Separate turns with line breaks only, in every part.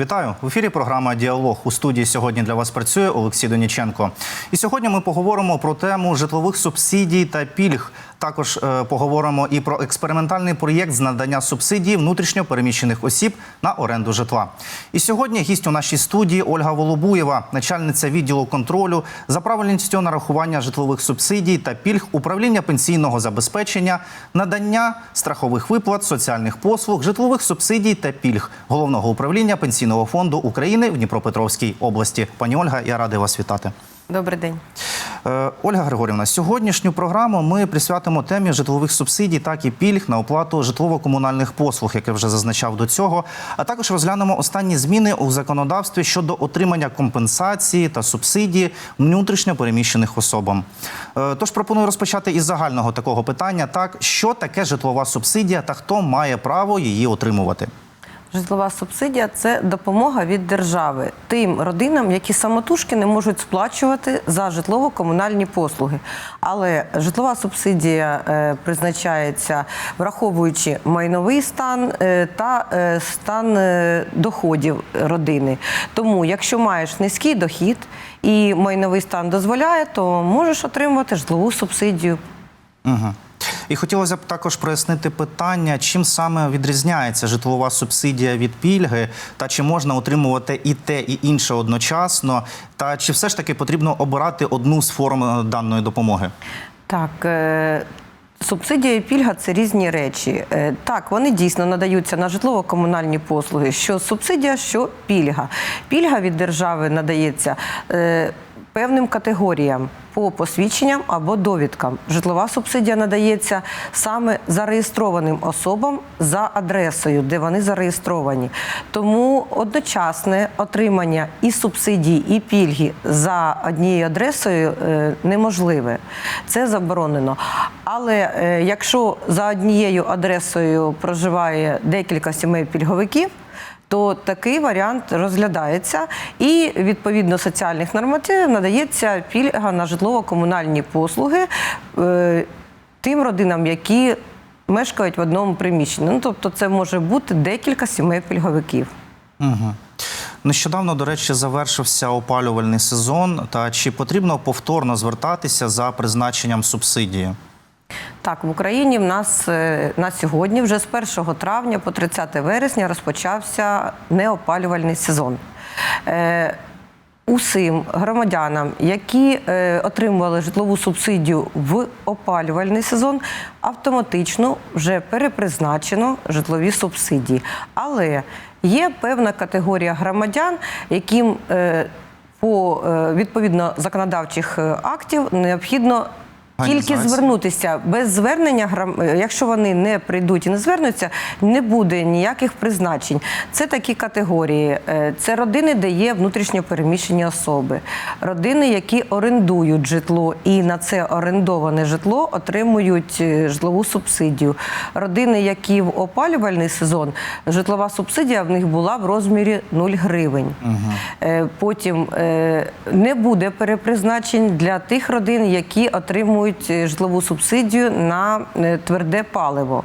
Вітаю в ефірі. Програма Діалог у студії сьогодні для вас працює Олексій Доніченко. І сьогодні ми поговоримо про тему житлових субсидій та пільг. Також е, поговоримо і про експериментальний проєкт з надання субсидій внутрішньо переміщених осіб на оренду житла. І сьогодні гість у нашій студії Ольга Волобуєва, начальниця відділу контролю за правильністю нарахування житлових субсидій та пільг управління пенсійного забезпечення, надання страхових виплат, соціальних послуг, житлових субсидій та пільг головного управління пенсійного фонду України в Дніпропетровській області. Пані Ольга, я радий вас вітати.
Добрий день.
Е, Ольга Григорівна, сьогоднішню програму ми присвятимо темі житлових субсидій, так і пільг на оплату житлово-комунальних послуг, як я вже зазначав до цього. А також розглянемо останні зміни у законодавстві щодо отримання компенсації та субсидії внутрішньо переміщених особам. Е, Тож пропоную розпочати із загального такого питання: так що таке житлова субсидія та хто має право її отримувати?
Житлова субсидія це допомога від держави тим родинам, які самотужки не можуть сплачувати за житлово-комунальні послуги. Але житлова субсидія е, призначається враховуючи майновий стан е, та е, стан доходів родини. Тому, якщо маєш низький дохід і майновий стан дозволяє, то можеш отримувати житлову субсидію.
Угу. І хотілося б також прояснити питання, чим саме відрізняється житлова субсидія від пільги, та чи можна отримувати і те, і інше одночасно, та чи все ж таки потрібно обирати одну з форм е, даної допомоги?
Так. е, Субсидія і пільга це різні речі. Е, Так, вони дійсно надаються на житлово-комунальні послуги. Що субсидія, що пільга. Пільга від держави надається е, певним категоріям по посвідченням або довідкам. Житлова субсидія надається саме зареєстрованим особам за адресою, де вони зареєстровані. Тому одночасне отримання і субсидії, і пільги за однією адресою е, неможливе. Це заборонено. Але е, якщо за однією адресою проживає декілька сімей пільговиків, то такий варіант розглядається і відповідно соціальних нормативів надається пільга на житлово-комунальні послуги е, тим родинам, які мешкають в одному приміщенні. Ну, тобто, це може бути декілька сімей пільговиків.
Угу. Нещодавно, до речі, завершився опалювальний сезон. Та чи потрібно повторно звертатися за призначенням субсидії?
Так, в Україні в нас е, на сьогодні, вже з 1 травня по 30 вересня, розпочався неопалювальний сезон. Е, Усім громадянам, які е, отримували житлову субсидію в опалювальний сезон, автоматично вже перепризначено житлові субсидії. Але є певна категорія громадян, яким по відповідно законодавчих актів необхідно тільки звернутися без звернення, е, якщо вони не прийдуть і не звернуться, не буде ніяких призначень. Це такі категорії. Е, Це родини, де є внутрішньо переміщені особи, родини, які орендують житло і на це орендоване житло отримують е, житлову субсидію. Родини, які в опалювальний сезон, житлова субсидія в них була в розмірі 0 гривень. Е, Потім не буде перепризначень для тих родин, які отримують е, житлову субсидію на е, тверде паливо.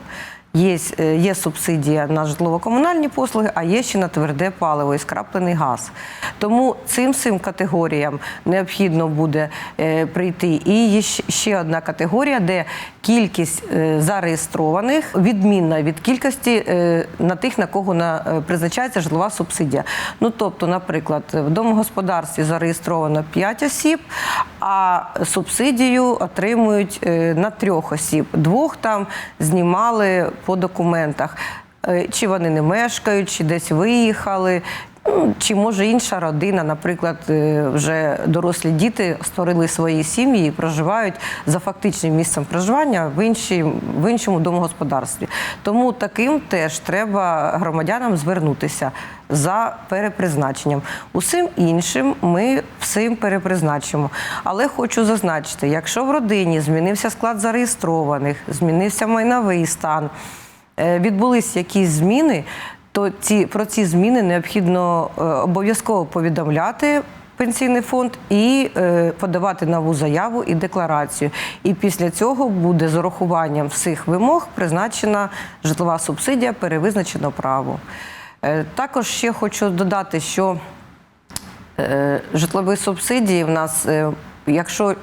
Є, е, є субсидія на житлово-комунальні послуги, а є ще на тверде паливо і скраплений газ. Тому цим всім категоріям необхідно буде е, прийти. І є ще одна категорія, де кількість е, зареєстрованих відмінна від кількості е, на тих, на кого на, е, призначається житлова субсидія. Ну тобто, наприклад, в домогосподарстві зареєстровано 5 осіб, а субсидію отримують е, на трьох осіб. Двох там знімали по документах. Е, Чи вони не мешкають, чи десь виїхали. Чи може інша родина, наприклад, е, вже дорослі діти створили свої сім'ї і проживають за фактичним місцем проживання в, іншій, в іншому домогосподарстві. Тому таким теж треба громадянам звернутися за перепризначенням. Усім іншим ми всім перепризначимо. Але хочу зазначити, якщо в родині змінився склад зареєстрованих, змінився майновий стан, е, відбулись якісь зміни, то ці, про ці зміни необхідно е, обов'язково повідомляти пенсійний фонд і е, подавати нову заяву і декларацію. І після цього буде з урахуванням всіх вимог призначена житлова субсидія, перевизначено право. Е, Також ще хочу додати, що Е, житлові субсидії в нас. е, Якщо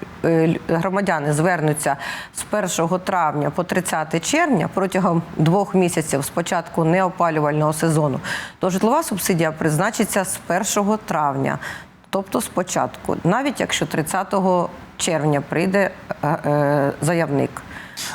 громадяни звернуться з 1 травня по 30 червня протягом двох місяців з початку неопалювального сезону, то житлова субсидія призначиться з 1 травня, тобто спочатку, навіть якщо 30 червня прийде заявник.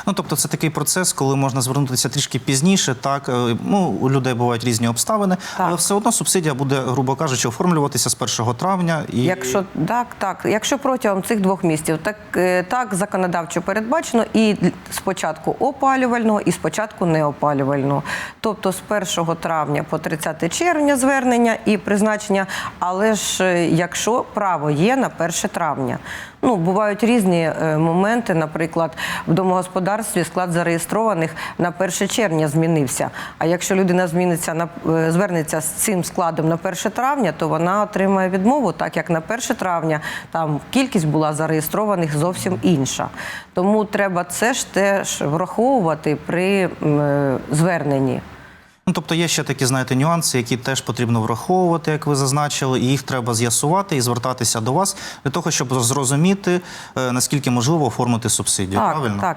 Ну тобто, це такий процес, коли можна звернутися трішки пізніше. Так е, ну у людей бувають різні обставини,
Так.
але все одно субсидія буде, грубо кажучи, оформлюватися з 1 травня. І
Якщо так, так, якщо протягом цих двох місяців, так, е, так законодавчо передбачено і з початку опалювального, і з початку неопалювального. Тобто з 1 травня по 30 червня звернення і призначення, але ж е, якщо право є на 1 травня. Ну, бувають різні моменти. Наприклад, в домогосподарстві склад зареєстрованих на 1 червня змінився. А якщо людина зміниться на е, звернеться з цим складом на 1 травня, то вона отримає відмову, так як на 1 травня там кількість була зареєстрованих зовсім інша. Тому треба це ж теж враховувати при е, зверненні.
Ну, тобто є ще такі, знаєте, нюанси, які теж потрібно враховувати, як ви зазначили, і їх треба з'ясувати і звертатися до вас для того, щоб зрозуміти, е, наскільки можливо оформити субсидію.
Так,
Правильно?
так.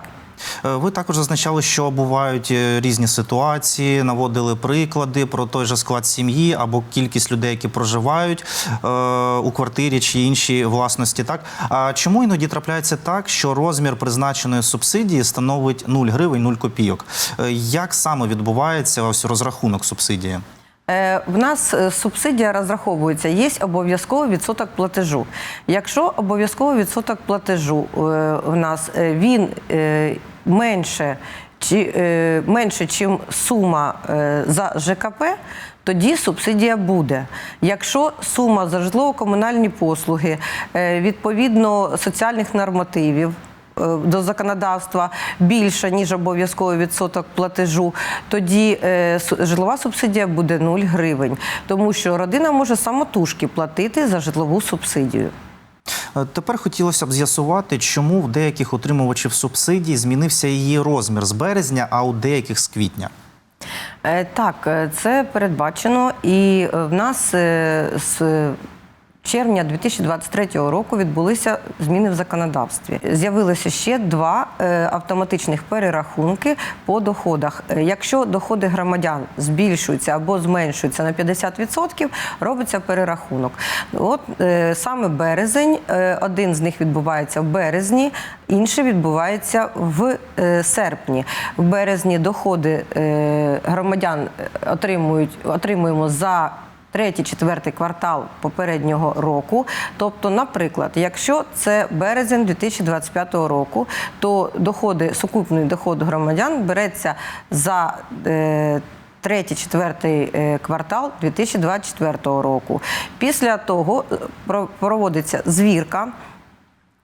Е, Ви також зазначали, що бувають е, різні ситуації, наводили приклади про той же склад сім'ї або кількість людей, які проживають е, у квартирі чи іншій власності. Так а чому іноді трапляється так, що розмір призначеної субсидії становить 0 гривень 0 копійок? Як саме відбувається ось розрахунок субсидії?
Е, В нас е, субсидія розраховується, є обов'язковий відсоток платежу. Якщо обов'язковий відсоток платежу е, в нас він менше, чи, менше, чим сума за ЖКП, тоді субсидія буде. Якщо сума за житлово-комунальні послуги відповідно соціальних нормативів до законодавства більше, ніж обов'язковий відсоток платежу, тоді е, житлова субсидія буде 0 гривень, тому що родина може самотужки платити за житлову субсидію.
Е, Тепер хотілося б з'ясувати, чому в деяких отримувачів субсидій змінився її розмір з березня, а у деяких з квітня.
Е, Так, е, це передбачено, і е, в нас е, з червня 2023 року відбулися зміни в законодавстві. З'явилося ще два е, автоматичних перерахунки по доходах. Е, Якщо доходи громадян збільшуються або зменшуються на 50%, робиться перерахунок. От е, саме березень, один з них відбувається в березні, інший відбувається в серпні. В березні доходи громадян отримують отримуємо за третій, четвертий квартал попереднього року. Тобто, наприклад, якщо це березень 2025 року, то доходи, сукупний доход громадян береться за е, третій, четвертий е, квартал 2024 року. Після того е, про- проводиться звірка.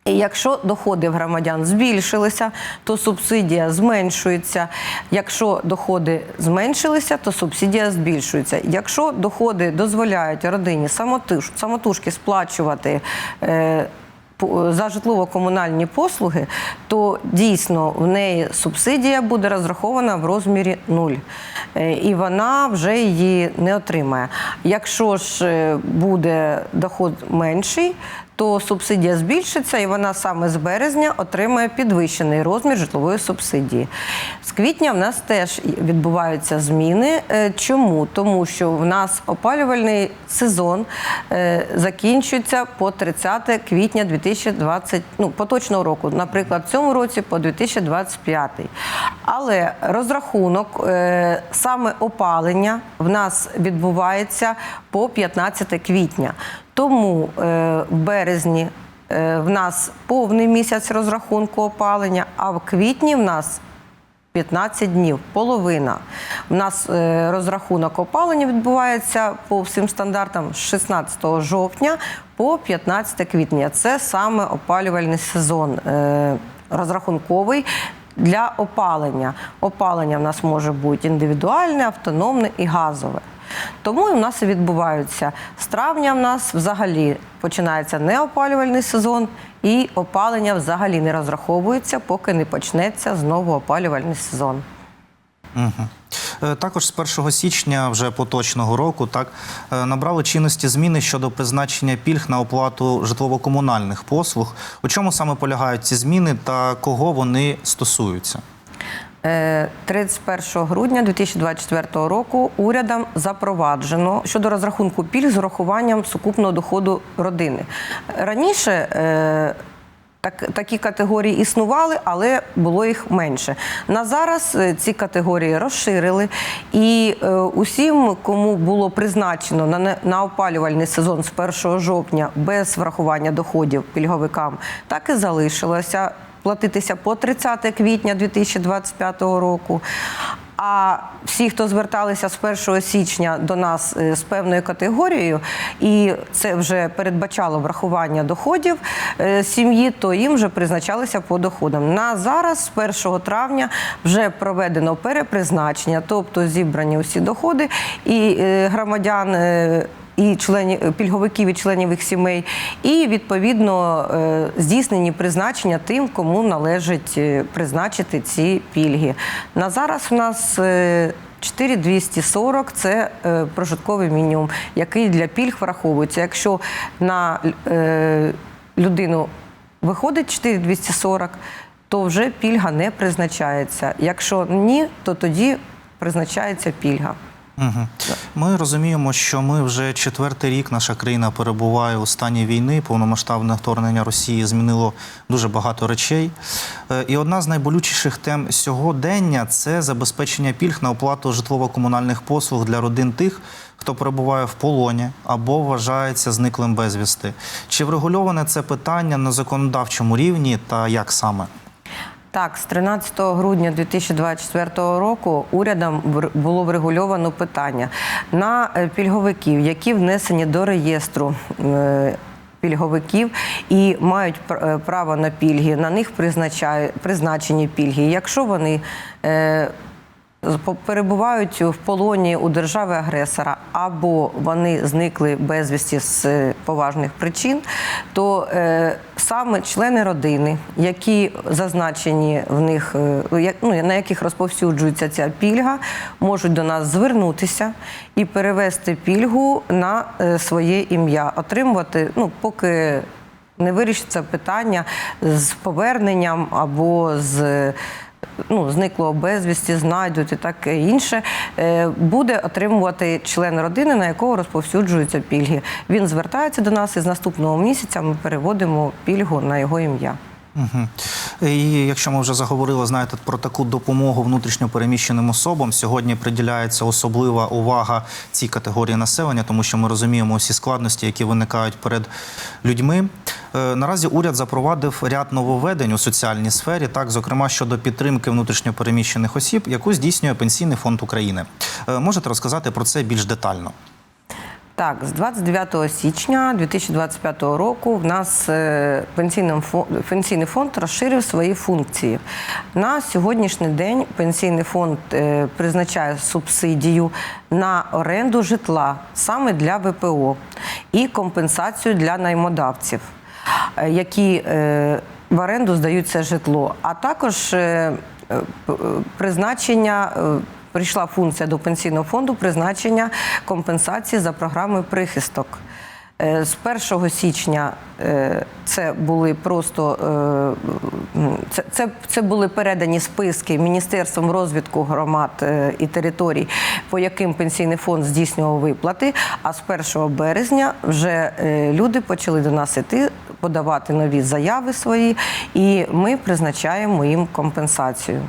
Якщо доходи громадян збільшилися, то субсидія зменшується. Якщо доходи зменшилися, то субсидія збільшується. Якщо доходи дозволяють родині самотужки сплачувати. За житлово-комунальні послуги, то дійсно в неї субсидія буде розрахована в розмірі нуль. Е, І вона вже її не отримає. Якщо ж е, буде доход менший, то субсидія збільшиться, і вона саме з березня отримає підвищений розмір житлової субсидії. З квітня в нас теж відбуваються зміни. Е, Чому? Тому що в нас опалювальний сезон закінчується по 30 квітня 2020, ну, поточного року, наприклад, в цьому році по 2025. Але розрахунок е, саме опалення в нас відбувається по 15 квітня. Тому е, в березні е, в нас повний місяць розрахунку опалення, а в квітні в нас 15 днів, половина. У нас е, розрахунок опалення відбувається по всім стандартам з 16 жовтня по 15 квітня. Це саме опалювальний сезон е, розрахунковий. Для опалення. Опалення в нас може бути індивідуальне, автономне і газове. Тому і в нас і відбуваються з травня. В нас взагалі починається неопалювальний сезон, і опалення взагалі не розраховується, поки не почнеться знову опалювальний сезон.
Угу. Також з 1 січня вже поточного року так е, набрали чинності зміни щодо призначення пільг на оплату житлово-комунальних послуг. У чому саме полягають ці зміни та кого вони стосуються?
Е, 31 грудня 2024 року урядом запроваджено щодо розрахунку пільг з урахуванням сукупного доходу родини. Раніше е, так, такі категорії існували, але було їх менше. На зараз е, ці категорії розширили, і е, усім, кому було призначено на, на опалювальний сезон з 1 жовтня без врахування доходів пільговикам, так і залишилося платитися по 30 квітня 2025 року. А всі, хто зверталися з 1 січня до нас е, з певною категорією, і це вже передбачало врахування доходів е, сім'ї, то їм вже призначалися по доходам. На зараз, з 1 травня, вже проведено перепризначення, тобто зібрані усі доходи і е, громадян. Е, і членів пільговиків і членів їх сімей, і відповідно е, здійснені призначення тим, кому належить е, призначити ці пільги. На зараз у нас е, 4240 – це е, прожитковий мінімум, який для пільг враховується. Якщо на е, людину виходить 4240, то вже пільга не призначається. Якщо ні, то тоді призначається пільга.
Угу. Ми розуміємо, що ми вже четвертий рік наша країна перебуває у стані війни. Повномасштабне вторгнення Росії змінило дуже багато речей. Е, І одна з найболючіших тем сьогодення це забезпечення пільг на оплату житлово-комунальних послуг для родин тих, хто перебуває в полоні або вважається зниклим безвісти. Чи врегульоване це питання на законодавчому рівні та як саме?
Так, з 13 грудня 2024 року урядом було врегульовано питання на е, пільговиків, які внесені до реєстру. е, Пільговиків і мають е, право на пільги. На них призначені пільги. Якщо вони перебувають в полоні у держави-агресора або вони зникли безвісті з е, поважних причин, то е, саме члени родини, які зазначені в них, е, ну, на яких розповсюджується ця пільга, можуть до нас звернутися і перевести пільгу на своє ім'я, отримувати, ну, поки не вирішиться питання з поверненням або з ну, зниклого безвісті, знайдуть і таке інше, е, буде отримувати член родини, на якого розповсюджуються пільги. Він звертається до нас і з наступного місяця ми переводимо пільгу на його ім'я.
Угу. І якщо ми вже заговорили, знаєте, про таку допомогу внутрішньо переміщеним особам, сьогодні приділяється особлива увага цій категорії населення, тому що ми розуміємо всі складності, які виникають перед людьми. Е, Наразі уряд запровадив ряд нововведень у соціальній сфері, так зокрема щодо підтримки внутрішньо переміщених осіб, яку здійснює Пенсійний фонд України. Е, Можете розказати про це більш детально?
Так, з 29 січня 2025 року в нас е, пенсійний фонд розширив свої функції. На сьогоднішній день пенсійний фонд е, призначає субсидію на оренду житла саме для ВПО і компенсацію для наймодавців, е, які в оренду здають це житло, а також призначення. Прийшла функція до пенсійного фонду призначення компенсації за програмою прихисток. Е, З 1 січня е, це були просто е, це, це, це були передані списки Міністерством розвитку громад і територій, по яким пенсійний фонд здійснював виплати. А з 1 березня вже люди почали до нас іти, подавати нові заяви свої, і ми призначаємо їм компенсацію.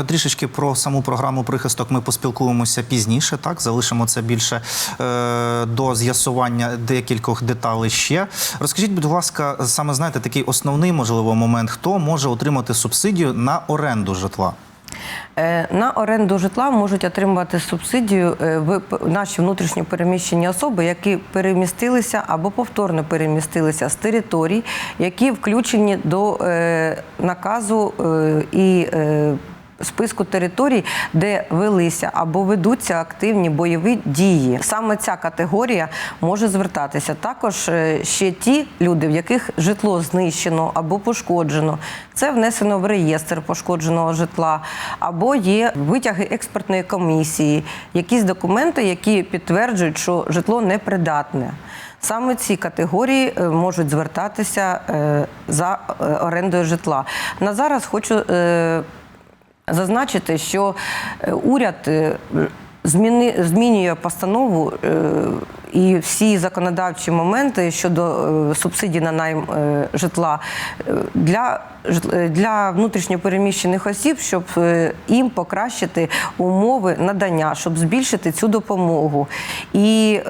Е, Трішечки про саму програму прихисток ми поспілкуємося пізніше. Так залишимо це більше е, до з'ясування декількох деталей ще. Розкажіть, будь ласка, саме знаєте, такий основний можливо момент, хто може отримати субсидію на оренду житла?
Е, На оренду житла можуть отримувати субсидію наші внутрішньо переміщені особи, які перемістилися або повторно перемістилися з територій, які включені до наказу і списку територій, де велися або ведуться активні бойові дії. Саме ця категорія може звертатися. Також е, ще ті люди, в яких житло знищено або пошкоджено. Це внесено в реєстр пошкодженого житла, або є витяги експертної комісії, якісь документи, які підтверджують, що житло непридатне. Саме ці категорії е, можуть звертатися е, за орендою житла. На зараз хочу зазначити, що е, уряд е, зміни, змінює постанову е, і всі законодавчі моменти щодо субсидій на найм житла для, для внутрішньопереміщених осіб, щоб їм покращити умови надання, щоб збільшити цю допомогу. І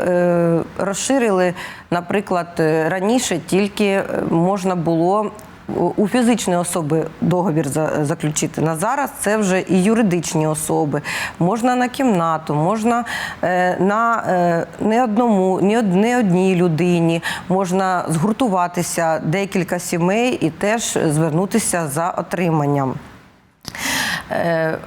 розширили, наприклад, раніше тільки можна було у фізичної особи договір заключити. На зараз це вже і юридичні особи. Можна на кімнату, можна е, на е, не одному, не одній людині, можна згуртуватися декілька сімей і теж звернутися за отриманням. Е,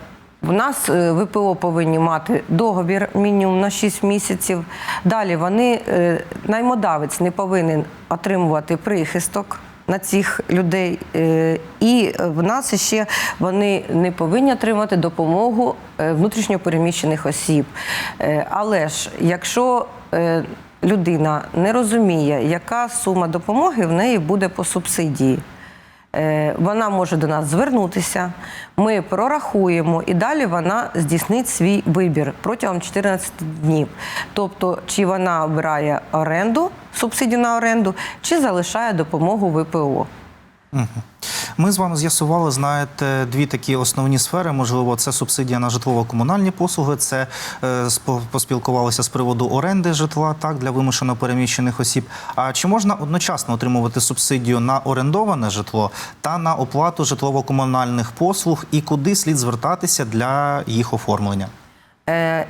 В нас е, ВПО повинні мати договір мінімум на 6 місяців. Далі вони е, наймодавець не повинен отримувати прихисток на цих людей. Е, І в нас ще вони не повинні отримати допомогу е, внутрішньопереміщених осіб. Е, Але ж якщо людина не розуміє, яка сума допомоги в неї буде по субсидії. Е, Вона може до нас звернутися, ми прорахуємо і далі вона здійснить свій вибір протягом 14 днів. Тобто, чи вона обирає оренду, субсидію на оренду, чи залишає допомогу ВПО.
Ми з вами з'ясували, знаєте, дві такі основні сфери. Можливо, це субсидія на житлово-комунальні послуги. Це е, поспілкувалися з приводу оренди житла так для вимушено переміщених осіб. А чи можна одночасно отримувати субсидію на орендоване житло та на оплату житлово-комунальних послуг, і куди слід звертатися для їх оформлення?
Е,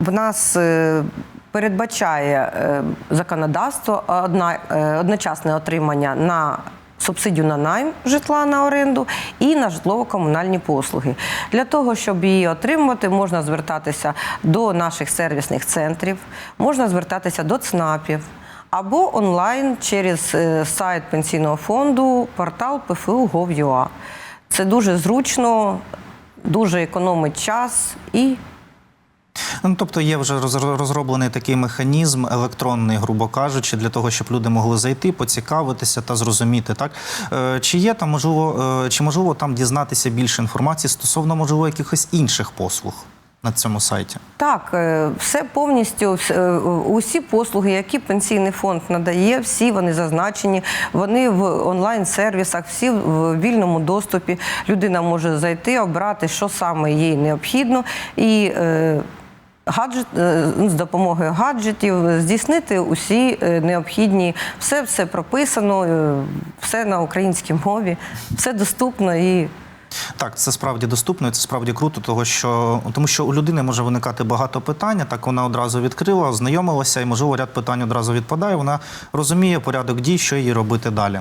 В нас е, передбачає е, законодавство одна, е, одночасне отримання на субсидію на найм житла на оренду і на житлово-комунальні послуги. Для того, щоб її отримувати, можна звертатися до наших сервісних центрів, можна звертатися до ЦНАПів. Або онлайн через е, сайт пенсійного фонду, портал PFU.gov.ua. Це дуже зручно, дуже економить час і
Ну, тобто є вже роз- розроблений такий механізм електронний, грубо кажучи, для того, щоб люди могли зайти, поцікавитися та зрозуміти, так Е, чи є там можливо, е, чи можливо там дізнатися більше інформації стосовно можливо якихось інших послуг на цьому сайті?
Так, е, все повністю, усі послуги, які пенсійний фонд надає, всі вони зазначені. Вони в онлайн-сервісах, всі в вільному доступі. Людина може зайти, обрати, що саме їй необхідно, і гаджет е, ну, з допомогою гаджетів здійснити усі е, необхідні. Все все прописано, е, все на українській мові, все доступно і.
Так, це справді доступно, і це справді круто, того що тому що у людини може виникати багато питань. Так вона одразу відкрила, ознайомилася, і можливо ряд питань одразу відпадає. Вона розуміє порядок дій, що їй робити далі.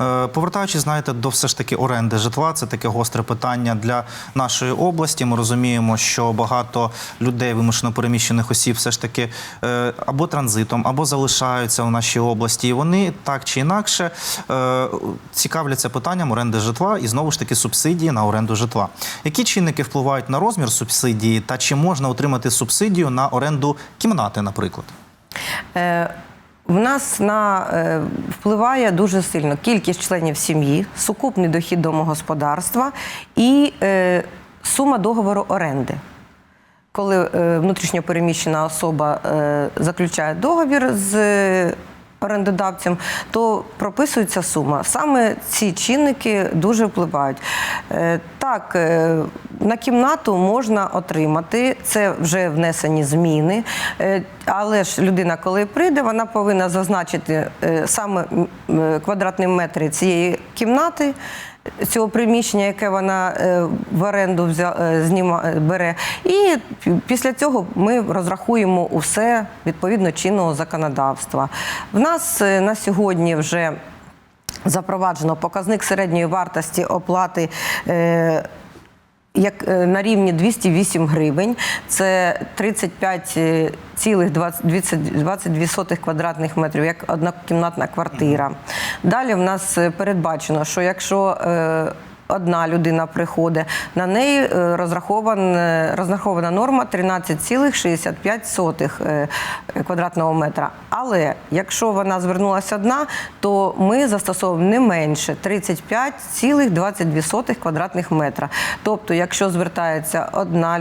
Е, повертаючись, знаєте, до все ж таки оренди житла, це таке гостре питання для нашої області. Ми розуміємо, що багато людей, вимушено переміщених осіб, все ж таки е, або транзитом, або залишаються у нашій області. І вони так чи інакше е, цікавляться питанням оренди житла і знову ж таки субсидії на оренду житла. Які чинники впливають на розмір субсидії, та чи можна отримати субсидію на оренду кімнати, наприклад?
Е, В нас на е, впливає дуже сильно кількість членів сім'ї, сукупний дохід домогосподарства і е, сума договору оренди. Коли е, внутрішньо особа е, заключає договір з орендодавцем, то прописується сума. Саме ці чинники дуже впливають. Е, Так, е, на кімнату можна отримати, це вже внесені зміни. Е, Але ж людина, коли прийде, вона повинна зазначити саме квадратні метри цієї кімнати. Цього приміщення, яке вона е, в оренду взя, е, зніма, е, бере, і після цього ми розрахуємо усе відповідно чинного законодавства. В нас на сьогодні вже запроваджено показник середньої вартості оплати. Як е, на рівні 208 гривень, це 35,22 квадратних метрів, як однокімнатна квартира. Далі в нас е, передбачено, що якщо е, Одна людина приходить, на неї е, розрахована, розрахована норма 13,65 е, квадратного метра. Але якщо вона звернулася одна, то ми застосовуємо не менше 35,22 квадратних метра. Тобто, якщо звертається одна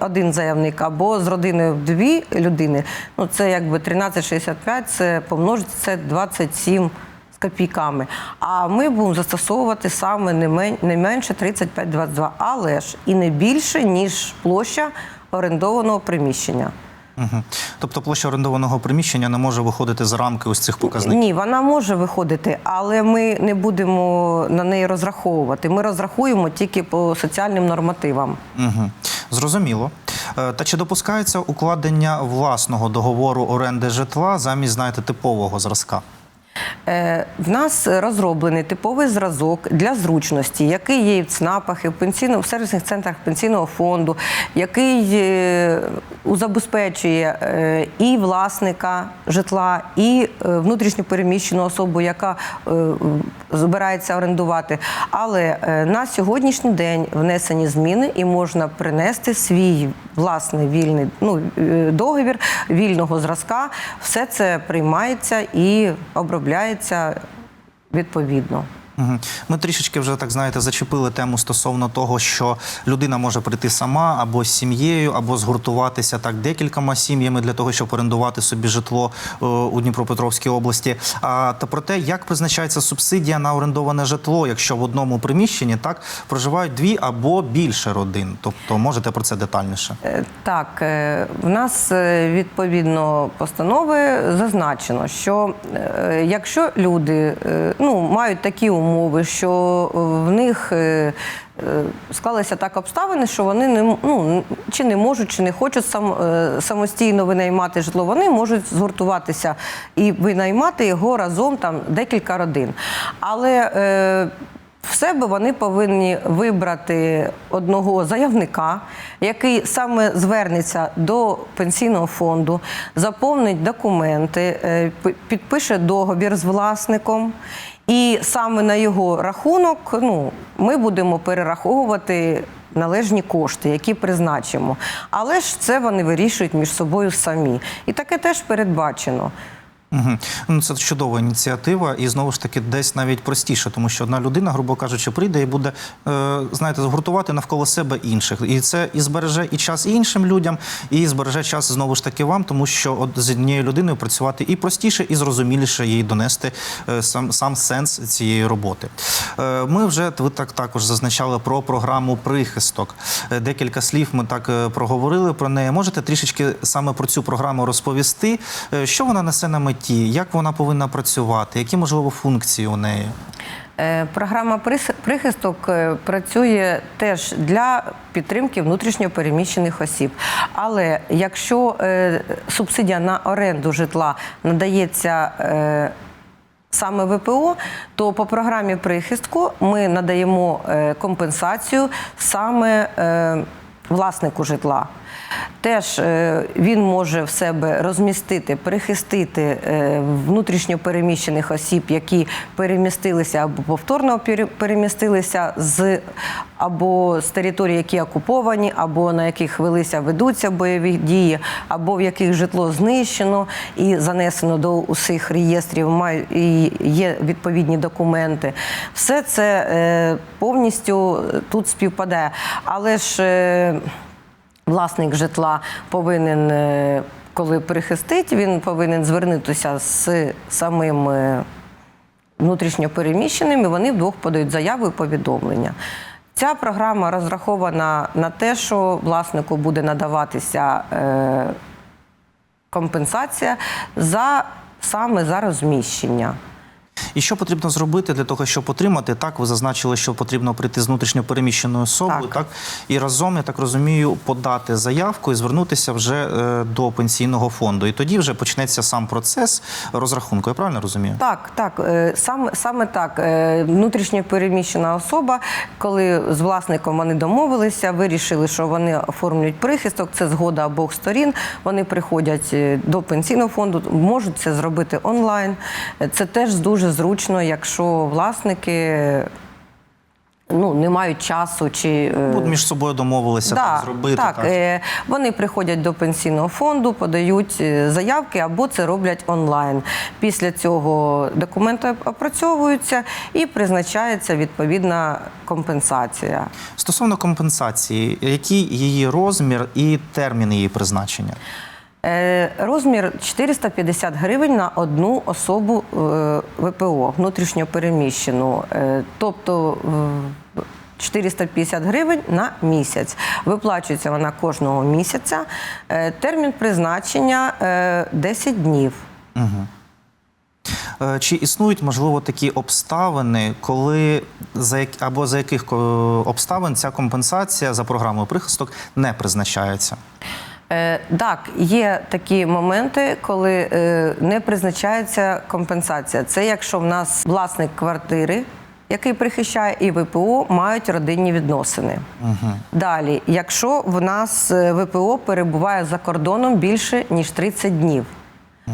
один заявник або з родиною дві людини, ну це якби 13,65, це помножити це 27 з копійками. А ми будемо застосовувати саме не, мен, не менше 35,22, але ж і не більше, ніж площа орендованого приміщення.
Угу. Тобто площа орендованого приміщення не може виходити за рамки ось цих показників.
Ні, вона може виходити, але ми не будемо на неї розраховувати. Ми розрахуємо тільки по соціальним нормативам.
Угу. Зрозуміло. Е, Та чи допускається укладення власного договору оренди житла замість, знаєте, типового зразка?
Е, В нас розроблений типовий зразок для зручності, який є в ЦНАПах, і в пенсійному в сервісних центрах пенсійного фонду, який е, забезпечує е, і власника житла, і внутрішньо переміщену особу, яка збирається орендувати. Але на сьогоднішній день внесені зміни і можна принести свій власний вільний ну, договір вільного зразка. Все це приймається і обробляється відповідно.
Ми трішечки вже так знаєте зачепили тему стосовно того, що людина може прийти сама або з сім'єю, або згуртуватися так декількома сім'ями для того, щоб орендувати собі житло е, у Дніпропетровській області. А та про те, як призначається субсидія на орендоване житло, якщо в одному приміщенні так проживають дві або більше родин. Тобто можете про це детальніше.
Е, Так, е, в нас відповідно постанови зазначено, що якщо люди ну, мають такі умови, що е, в них е, е, склалися так обставини, що вони не ну, чи не можуть, чи не хочуть сам, самостійно винаймати житло, вони можуть згуртуватися і винаймати його разом там декілька родин. Але е, в себе вони повинні вибрати одного заявника, який саме звернеться до пенсійного фонду, заповнить документи, підпише договір з власником. І саме на його рахунок ну, ми будемо перераховувати належні кошти, які призначимо. Але ж це вони вирішують між собою самі. І таке теж передбачено.
Угу. Ну, це чудова ініціатива, і знову ж таки десь навіть простіше, тому що одна людина, грубо кажучи, прийде і буде, е, знаєте, згуртувати навколо себе інших. І це і збереже і час іншим людям, і збереже час знову ж таки вам, тому що от з однією людиною працювати і простіше, і зрозуміліше їй донести е, сам, сам сенс цієї роботи. Е, ми вже ви так також зазначали про програму прихисток. Е, Декілька слів ми так е, проговорили про неї. Можете трішечки саме про цю програму розповісти, Е, що вона несе на меті, як вона повинна працювати, які можливо функції у неї?
Е, Програма прихисток е, працює теж для підтримки внутрішньо переміщених осіб. Але якщо е, субсидія на оренду житла надається саме ВПО, то по програмі прихистку ми надаємо компенсацію саме власнику житла. Теж е, він може в себе розмістити, перехистити е, внутрішньо переміщених осіб, які перемістилися або повторно перемістилися з або з територій, які окуповані, або на яких велися ведуться бойові дії, або в яких житло знищено і занесено до усіх реєстрів, і є відповідні документи. Все це е, повністю тут співпадає. Але ж власник житла повинен, е, коли перехистить, він повинен звернутися з самим е, внутрішньо переміщеним, і вони вдвох подають заяву і повідомлення. Ця програма розрахована на те, що власнику буде надаватися е, компенсація за саме за розміщення.
І що потрібно зробити для того, щоб отримати? Так, ви зазначили, що потрібно прийти з внутрішньо переміщеною особою, так.
Так.
і разом, я так розумію, подати заявку і звернутися вже е, до пенсійного фонду. І тоді вже почнеться сам процес розрахунку. Я правильно розумію?
Так, так, е, саме, саме так. Е, Внутрішньо переміщена особа, коли з власником вони домовилися, вирішили, що вони оформлюють прихисток, це згода обох сторін. Вони приходять е, до пенсійного фонду, можуть це зробити онлайн. Це теж дуже зручно, якщо власники е, ну, не мають часу чи. е,
От між собою домовилися так, зробити.
Так, е, вони приходять до пенсійного фонду, подають е, заявки або це роблять онлайн. Після цього документи опрацьовуються і призначається відповідна компенсація.
Стосовно компенсації, який її розмір і термін її призначення?
Е, Розмір 450 гривень на одну особу е, ВПО, внутрішньо переміщену. Е, Тобто е, 450 гривень на місяць. Виплачується вона кожного місяця. Термін призначення е, 10 днів.
Е, Чи існують можливо такі обставини, коли за як або за яких обставин ця компенсація за програмою прихисток не призначається?
Е, Так, є такі моменти, коли е, не призначається компенсація. Це якщо в нас власник квартири, який прихищає, і ВПО мають родинні відносини. Далі, якщо в нас е, ВПО перебуває за кордоном більше ніж 30 днів. Е,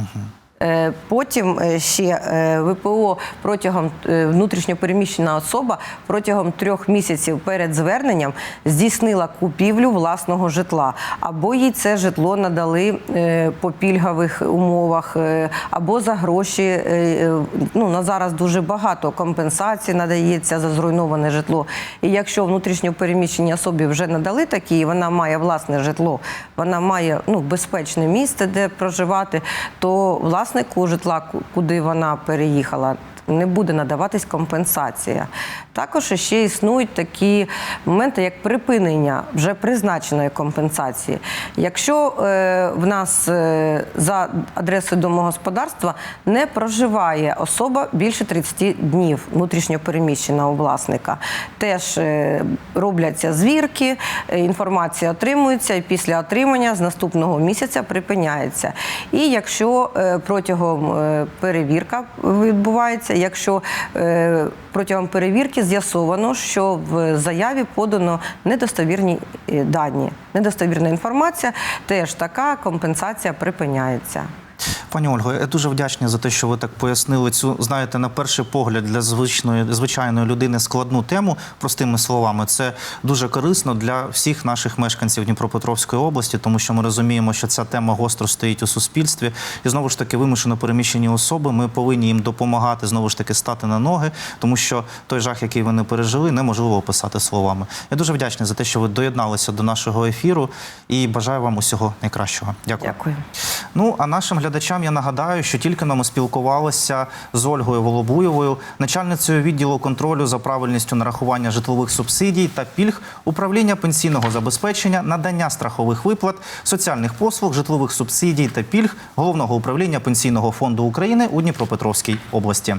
Потім е, ще е, ВПО протягом е, внутрішньопереміщена особа протягом трьох місяців перед зверненням здійснила купівлю власного житла, або їй це житло надали е, по пільгових умовах, е, або за гроші. е, е, Ну на зараз дуже багато компенсацій надається за зруйноване житло. І якщо внутрішньопереміщеній особі вже надали такі, і вона має власне житло, вона має ну безпечне місце, де проживати, то власнику житла, куди вона переїхала, не буде надаватись компенсація. Також ще існують такі моменти, як припинення вже призначеної компенсації. Якщо е, в нас е, за адресою домогосподарства не проживає особа більше 30 днів внутрішньо переміщена у власника, теж е, робляться звірки, інформація отримується, і після отримання з наступного місяця припиняється. І якщо протягом е, перевірка відбувається, якщо е, протягом перевірки з'ясовано, що в заяві подано недостовірні е, дані, недостовірна інформація, теж така компенсація припиняється.
Пані Ольго, я дуже вдячний за те, що ви так пояснили цю, знаєте, на перший погляд для звичної звичайної людини складну тему простими словами. Це дуже корисно для всіх наших мешканців Дніпропетровської області, тому що ми розуміємо, що ця тема гостро стоїть у суспільстві. І знову ж таки, вимушено переміщені особи. Ми повинні їм допомагати знову ж таки стати на ноги, тому що той жах, який вони пережили, неможливо описати словами. Я дуже вдячний за те, що ви доєдналися до нашого ефіру і бажаю вам усього найкращого. Дякую.
Дякую.
Ну а нашим глядачам я нагадаю, що тільки нам спілкувалися з Ольгою Волобуєвою, начальницею відділу контролю за правильністю нарахування житлових субсидій та пільг, управління пенсійного забезпечення, надання страхових виплат, соціальних послуг, житлових субсидій та пільг головного управління пенсійного фонду України у Дніпропетровській області.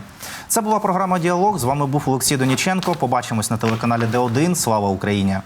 Це була програма Діалог. З вами був Олексій Доніченко. Побачимось на телеканалі Д1. Слава Україні!